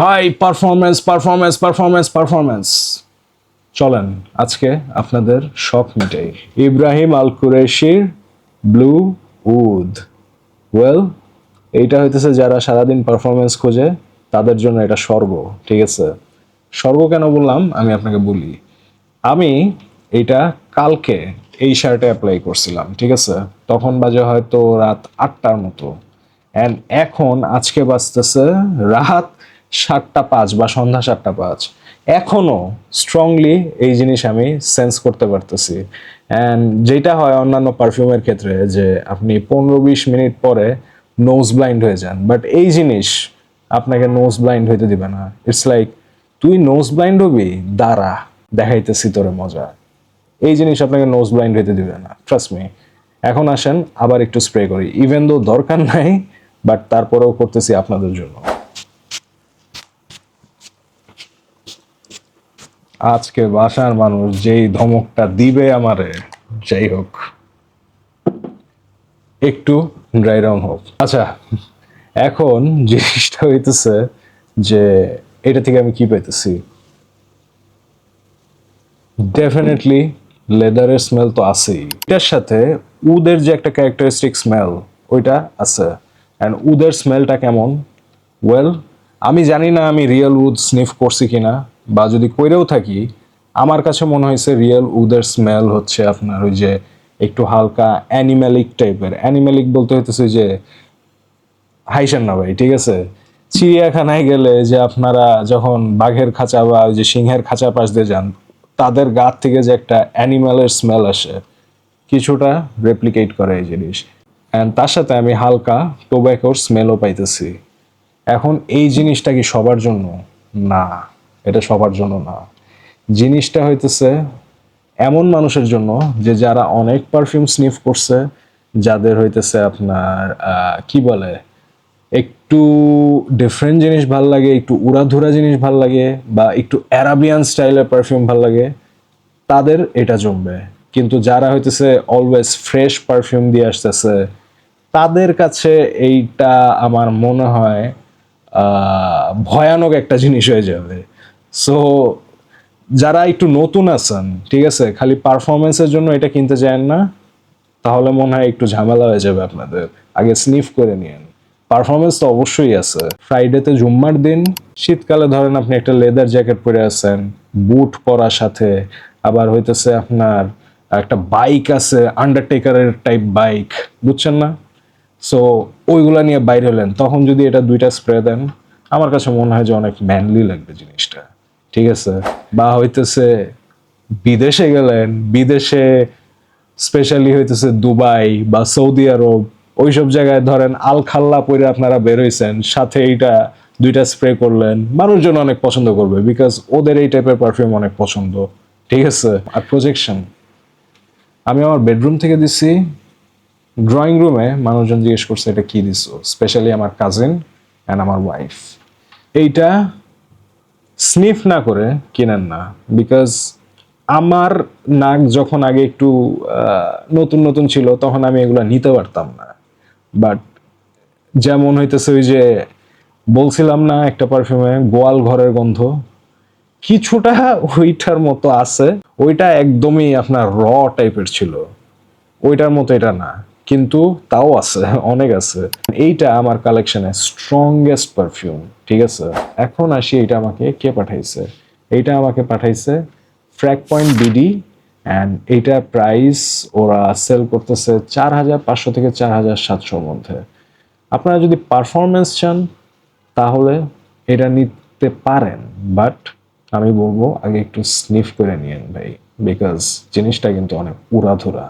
ভাই performance performance performance performance চলেন, আজকে আপনাদের শখ মিটাই। ইব্রাহিম আল কুরেশির ব্লু উদ ওয়েল এইটা হইতেছে যারা সারাদিন পারফরমেন্স খোঁজে, তাদের জন্য এটা স্বর্গ, ঠিক আছে? স্বর্গ কেন বললাম? আমি আপনাকে বলি। আমি এটা কালকে এই শার্টে অ্যাপ্লাই করছিলাম, ঠিক আছে? তখন বাজে হয়তো রাত আটটার মতো। অ্যান্ড এখন আজকে বাজতেছে রাত সাতটা পাঁচ বা সন্ধ্যা সাতটা পাঁচ। এখনও স্ট্রংলি এই জিনিস আমি সেন্স করতে পারতেছি। অ্যান্ড যেটা হয় অন্যান্য পারফিউমের ক্ষেত্রে যে আপনি পনেরো বিশ মিনিট পরে নোজ ব্লাইন্ড হয়ে যান। বাট এই জিনিস আপনাকে নোজ ব্লাইন্ড হইতে দিবে না। ইটস লাইক তুই নোজ ব্লাইন্ড হবি? দাঁড়া, দেখাইতেছি তোরে মজা। এই জিনিস আপনাকে নোজ ব্লাইন্ড হইতে দিবে না। ট্রাস্ট মি এখন আসেন আবার একটু স্প্রে করি। ইভেন দো দরকার নাই বাট তারপরেও করতেছি আপনাদের জন্য। আজকে বাসার মানুষ যেই ধমকটা দিবে আমারে, যাই হোক। একটু ড্রাই রং হোক। আচ্ছা এখন জিনিসটা হইতেছে যে এটা থেকে আমি কি পাইতেছি? ডেফিনেটলি লেদারের স্মেল তো আছেই। এটার সাথে উদের যে একটা ক্যারেক্টারিস্টিক স্মেল ওইটা আছে। অ্যান্ড উদের স্মেলটা কেমন? ওয়েল আমি জানি না আমি রিয়েল উড স্নিফ করছি কিনা। বা যদি কইরেও থাকি, আমার কাছে মনে হয়েছে রিয়েল উদের স্মেল হচ্ছে আপনার ওই যে একটু হালকা অ্যানিম্যালিক টাইপের অ্যানিম্যালিক বলতে হইতেছে যে হাইসেন না ভাই, ঠিক আছে? চিড়িয়াখানায় গেলে যে আপনারা যখন বাঘের খাঁচা বা ওই যে সিংহের খাঁচা পাশ দিয়ে যান, তাদের গা থেকে যে একটা অ্যানিম্যালের স্মেল আসে, কিছুটা রেপ্লিকেট করে এই জিনিস। অ্যান্ড তার সাথে আমি হালকা টোব্যাকোর স্মেলও পাইতেছি। এখন এই জিনিসটা কি সবার জন্য? না। এটা সবার জন্য না। জিনিসটা হইতেছে এমন মানুষের জন্য যে যারা অনেক পারফিউম স্নিফ করছে, যাদের হইতেছে আপনার কি বলে, একটু ডিফারেন্ট জিনিস ভালো লাগে, একটু উড়াধুরা জিনিস ভালো লাগে বা একটু অ্যারাবিয়ান স্টাইলের পারফিউম ভালো লাগে, তাদের এটা জমবে। কিন্তু যারা হইতেছে অলওয়েজ ফ্রেশ পারফিউম দিয়ে আসতেছে, তাদের কাছে এইটা আমার মনে হয় ভয়ানক একটা জিনিস হয়ে যাবে। সো যারা একটু নতুন আছেন, ঠিক আছে, খালি পারফরমেন্সের জন্য এটা কিনতে চান না, তাহলে মনে হয় একটু ঝামেলা হয়ে যাবে আপনাদের। আগে স্নিফ করে নিন পারফরমেন্স তো অবশ্যই আছে। ফ্রাইডেতে জুম্মার দিন, শীতকালে ধরেন আপনি একটা লেদার জ্যাকেট পরে আছেন বুট পরার সাথে, আবার হইতেছে আপনার একটা বাইক আছে আন্ডারটেকারের টাইপ বাইক বুঝছেন না? সো ওইগুলা নিয়ে বাইরে হলেন, তখন যদি এটা দুইটা স্প্রে দেন, আমার কাছে মনে হয় যে অনেক ম্যানলি লাগবে জিনিসটা। ঠিক আছে? বা হইতেছে বিদেশে গেলেন, বিদেশে স্পেশালি হইতেছে দুবাই বা সৌদি আরব, ওইসব জায়গায় ধরেন আল খাল্লা পরে আপনারা বেরোইছেন সাথে এইটা, দুইটা স্প্রে করলেন, মানুষজন অনেক পছন্দ করবে বিকজ ওদের এই টাইপের পারফিউম অনেক পছন্দ, ঠিক আছে? আর প্রজেকশন আমি আমার বেডরুম থেকে দিছি ড্রয়িং রুমে মানুষজন জিজ্ঞেস করছে, এটা কি দিছো? স্পেশালি আমার কাজিন অ্যান্ড আমার ওয়াইফ এইটা স্নিফ না করে কিনেন না বিকজ আমার নাক যখন আগে একটু নতুন নতুন ছিল, তখন আমি এগুলো নিতে পারতাম না। বাট যেমন হইতেছে ওই যে বলছিলাম না একটা পারফিউমে গোয়াল ঘরের গন্ধ, কিছুটা ওইটার মতো আছে। ওইটা একদমই আপনার র টাইপের ছিল। ওইটার মতো এটা না। কিন্তু তাও আছে, অনেক আছে। এইটা আমার কালেকশনে স্ট্রংগেস্ট পারফিউম ঠিক আছে? এখন আসি এটা আমাকে কে পাঠাইছে? এইটা আমাকে পাঠাইছে ফ্র্যাক পয়েন্ট বিডি অ্যান্ড এইটা প্রাইস ওরা সেল করতেছে চার হাজার পাঁচশো থেকে চার হাজার সাতশোর মধ্যে। আপনারা যদি পারফরমেন্স চান, তাহলে এটা নিতে পারেন বাট আমি বলব আগে একটু স্নিফ করে নিয়েন ভাই বিকজ জিনিসটা কিন্তু অনেক উড়াধুরা।